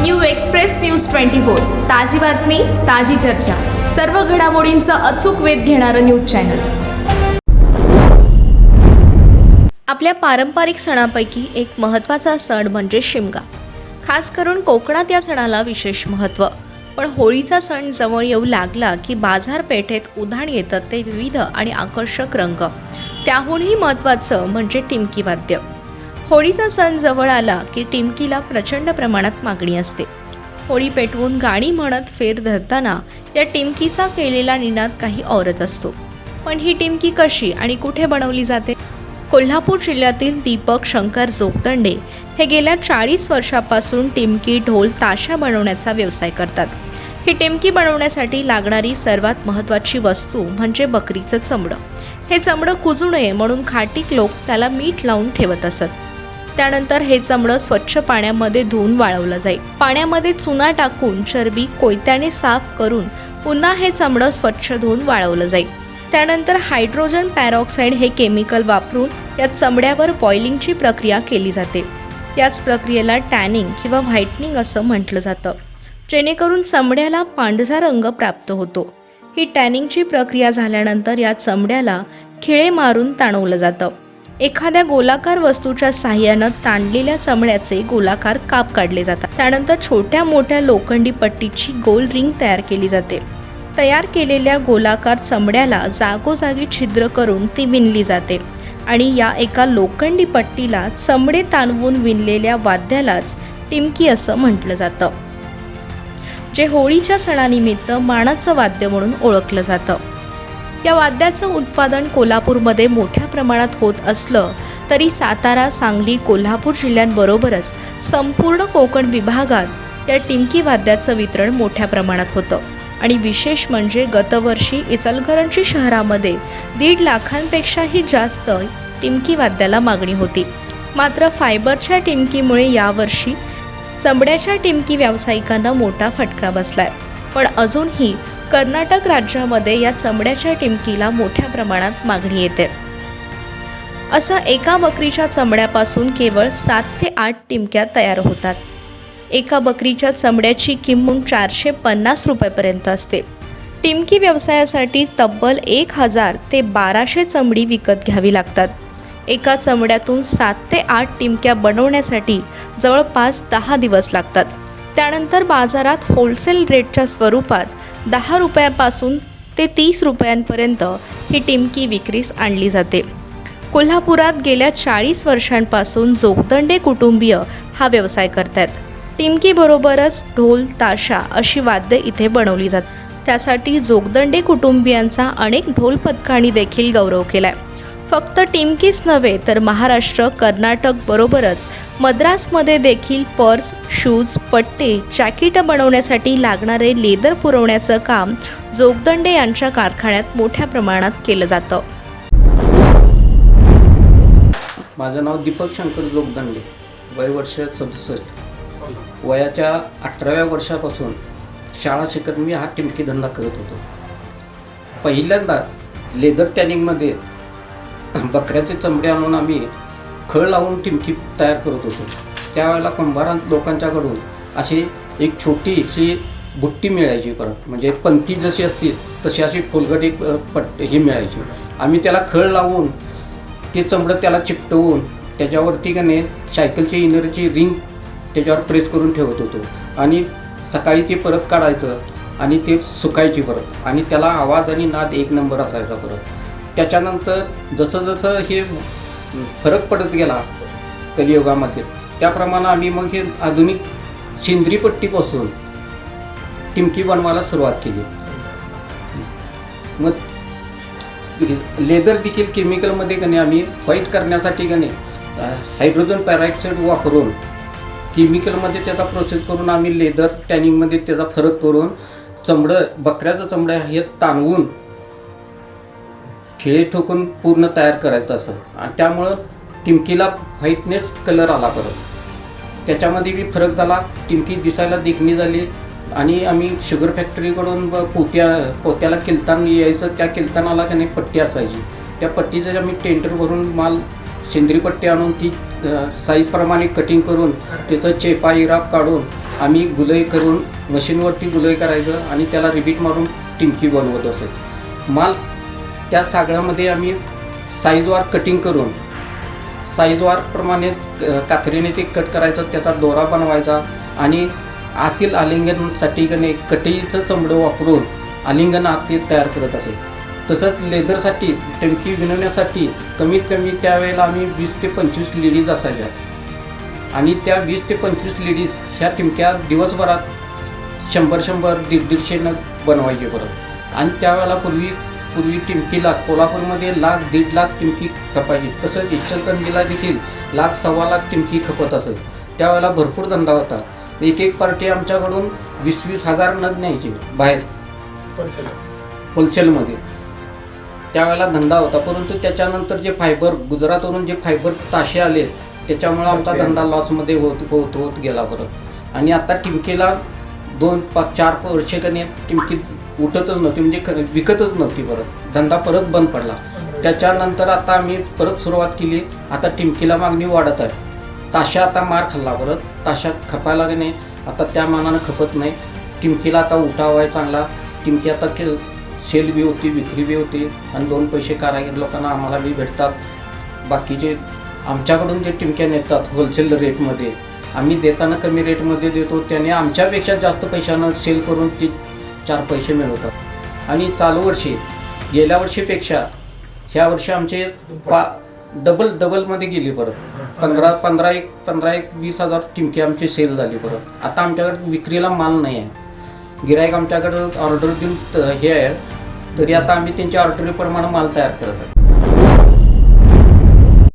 New express news twenty four. ताजी बातमी ताजी चर्चा. सर्व घडामोडींचा अचूक वेध घेणारं न्यूज चॅनल. आपल्या पारंपरिक सणापैकी एक महत्त्वाचा सण म्हणजे शिमगा. खास करून कोकणात या सणाला विशेष महत्त्व. पण होळीचा सण जवळ येऊ लागला की बाजारपेठेत उधाण येतं ते विविध आणि आकर्षक रंग. त्याहूनही महत्त्वाचं म्हणजे टिमकी वाद्य. होळीचा सण जवळ आला की टिमकीला प्रचंड प्रमाणात मागणी असते. होळी पेटवून गाणी म्हणत फेर धरताना या टिमकीचा केलेला निनाद काही औरच असतो. पण ही टिमकी कशी आणि कुठे बनवली जाते? कोल्हापूर जिल्ह्यातील दीपक शंकर जोगदंडे हे गेल्या चाळीस वर्षापासून टिमकी ढोल ताशा बनवण्याचा व्यवसाय करतात. ही टिमकी बनवण्यासाठी लागणारी सर्वात महत्त्वाची वस्तू म्हणजे बकरीचं चमडं. हे चमडं कुजू नये म्हणून खाटीक लोक त्याला मीठ लावून ठेवत असत. त्यानंतर हे चमडं स्वच्छ पाण्यामध्ये धुवून वाळवलं जाईल. पाण्यामध्ये चुना टाकून चरबी कोयत्याने साफ करून पुन्हा हे चमडं स्वच्छ धुवून वाळवलं जाईल. त्यानंतर हायड्रोजन पॅरॉक्साईड हे केमिकल वापरून या चमड्यावर बॉइलिंगची प्रक्रिया केली जाते. याच प्रक्रियेला टॅनिंग किंवा व्हाईटनिंग असं म्हटलं जातं. जेणेकरून चमड्याला पांढरा रंग प्राप्त होतो. ही टॅनिंगची प्रक्रिया झाल्यानंतर या चमड्याला खिळे मारून ताणवलं जातं. एखाद्या गोलाकार वस्तूच्या साह्यानं ताणलेल्या चमड्याचे गोलाकार काप काढले जातात. त्यानंतर छोट्या मोठ्या लोखंडी पट्टीची गोल रिंग तयार केली जाते. तयार केलेल्या गोलाकार चमड्याला जागोजागी छिद्र करून ती विणली जाते आणि या एका लोखंडी पट्टीला चमडे ताणवून विणलेल्या वाद्यालाच टिमकी असं म्हटलं जातं. जे होळीच्या सणानिमित्त मानाचं वाद्य म्हणून ओळखलं जातं. या वाद्याचं उत्पादन कोल्हापूरमध्ये मोठ्या प्रमाणात होत असलं तरी सातारा सांगली कोल्हापूर जिल्ह्यांबरोबरच संपूर्ण कोकण विभागात या टिमकी वाद्याचं वितरण मोठ्या प्रमाणात होतं. आणि विशेष म्हणजे गतवर्षी इचलकरंजी शहरामध्ये दीड लाखांपेक्षाही जास्त टिमकी वाद्याला मागणी होती. मात्र फायबरच्या टिमकीमुळे यावर्षी चमड्याच्या टिमकी व्यावसायिकांना मोठा फटका बसलाय. पण अजूनही कर्नाटक राज्यामध्ये या चमड्याच्या टिमकीला मोठ्या प्रमाणात मागणी येते. असं एका बकरीच्या चमड्यापासून केवळ सात ते आठ टिमक्या तयार होतात. एका बकरीच्या चमड्याची किंमत चारशे पन्नास रुपयेपर्यंत असते. टिमकी व्यवसायासाठी तब्बल एक हजार ते बाराशे चमडी विकत घ्यावी लागतात. एका चमड्यातून सात ते आठ टिमक्या बनवण्यासाठी जवळपास दहा दिवस लागतात. त्यानंतर बाजारात होलसेल रेटच्या स्वरूपात दहा रुपयापासून ते तीस रुपयांपर्यंत ही टिमकी विक्रीस आणली जाते. कोल्हापुरात गेल्या चाळीस वर्षांपासून जोगदंडे कुटुंबीय हा व्यवसाय करतात टिमकीबरोबरच ढोल ताशा अशी वाद्य इथे बनवली जातात त्यासाठी जोगदंडे कुटुंबियांचा अनेक ढोल पथकांनी देखील गौरव केला आहे फक्त टिमकीच नव्हे तर महाराष्ट्र कर्नाटक बरोबरच. मद्रासमध्ये देखील पर्स शूज पट्टे जॅकेट बनवण्यासाठी लागणारे लेदर पुरवण्याचं काम जोगदंडे यांच्या कारखान्यात मोठ्या प्रमाणात केलं जातं. माझं नाव दीपक शंकर जोगदंडे वय वर्ष सदुसष्ट. वयाच्या अठराव्या वर्षापासून शाळा शिकत मी हा टिमकी धंदा करत होतो. पहिल्यांदा लेदर टॅनिंगमध्ये बकऱ्याचे चमडे आणून आम्ही खळ लावून टिमकी तयार करत होतो. त्यावेळेला कुंभारां लोकांच्याकडून अशी एक छोटीशी बुट्टी मिळायची परत. म्हणजे पंथी जशी असतील तशी अशी खोलगट एक पट ही मिळायची. आम्ही त्याला खळ लावून ते चमडं त्याला चिकटवून त्याच्यावरती का नाही सायकलची इनरची रिंग त्याच्यावर प्रेस करून ठेवत होतो. आणि सकाळी ते परत काढायचं आणि ते सुकायची परत. आणि त्याला आवाज आणि नाद एक नंबर असायचा परत. त्याच्यानंतर जसं जसं हे फरक पडत गेला कलियुगामध्ये त्याप्रमाणे आम्ही मग हे आधुनिक सेंद्रिय पट्टीपासून टिमकी बनवायला सुरुवात केली. मग लेदर देखील केमिकलमध्ये का आम्ही व्हाईट करण्यासाठी का हायड्रोजन पॅराक्साईड वापरून केमिकलमध्ये त्याचा प्रोसेस करून आम्ही लेदर टॅनिंगमध्ये त्याचा फरक करून चमडं बकऱ्याचं चमडं हे ताणवून खिळे ठोकून पूर्ण तयार करायचं असं. आणि त्यामुळं टिमकीला व्हाईटनेस कलर आला परत त्याच्यामध्ये बी फरक झाला टिमकी दिसायला देखणी झाली आणि आम्ही शुगर फॅक्टरीकडून पोत्या पोत्याला किलतान यायचं त्या किलतानाला त्याने नाही पट्टी असायची. त्या पट्टीचं आम्ही टेंडर भरून माल सेंद्रिय पट्टी आणून ती साईजप्रमाणे कटिंग करून त्याचं चेपा इराप काढून आम्ही गुलई करून मशीनवरती गुलई करायचं आणि त्याला रिबीट मारून टिमकी बनवत असत माल त्या सागळ्यामध्ये आम्ही साईजवार कटिंग करून साईजवार प्रमाणे क- कात्रीने ते कट करायचं त्याचा दोरा बनवायचा आणि आतील आलिंगनसाठी कने कटीचं चमडं वापरून आलिंगन आतील तयार करत असे. तसंच लेदरसाठी टंकी विणवण्यासाठी कमीत कमी त्यावेळेला आम्ही वीस ते पंचवीस लेडीज असायच्या. आणि त्या वीस ते पंचवीस लेडीज ह्या टिमक्या दिवसभरात शंभर शंभर दीड दीडशे नग बनवायचे परत. आणि त्यावेळेला पूर्वी पूर्वी टिमकी लाख कोल्हापूरमध्ये लाख दीड लाख टिमकी खपायची तसंच इचलकरंजीला देखील लाख सव्वा लाख टिमकी खपत असत त्यावेळेला भरपूर धंदा होता. एक एक पार्टी आमच्याकडून वीस वीस हजार नग न्यायची बाहेर. होलसेलमध्ये. त्यावेळेला धंदा होता. परंतु त्याच्यानंतर जे फायबर गुजरातवरून जे फायबर ताशे आले त्याच्यामुळे आमचा धंदा लॉसमध्ये होत होत होत गेला परत आणि आता टिमकीला दोन पाच चार वर्षेकने टिमकी उठतच नव्हती म्हणजे विकतच नव्हती परत धंदा परत बंद पडला. त्याच्यानंतर आता आम्ही परत सुरुवात केली. आता टिमकीला मागणी वाढत आहे. ताशा आता मार खाल्ला परत ताशा खपायला की नाही. आता त्या मानानं खपत नाही. टिमकीला आता उठाव आहे चांगला. टिमकी आता के सेल बी होती विक्री बी होती आणि दोन पैसे कारागीर लोकांना आम्हाला बी भेटतात. बाकीचे आमच्याकडून जे टिमक्या नेतात होलसेल रेटमध्ये आम्ही देताना कमी रेटमध्ये देतो. त्याने आमच्यापेक्षा जास्त पैशानं सेल करून ती चार पैसे मिळवतात. आणि चालू वर्षी गेल्या वर्षीपेक्षा ह्या वर्षी आमचे पा डबल डबलमध्ये गेली परत. पंधरा पंधरा एक पंधरा एक वीस हजार टिमकी आमची सेल झाली परत. आता आमच्याकडे विक्रीला माल नाही आहे. गिरायक आमच्याकडं ऑर्डर देऊन हे आहे. तरी आता आम्ही त्यांच्या ऑर्डरीप्रमाणे माल तयार करत आहे.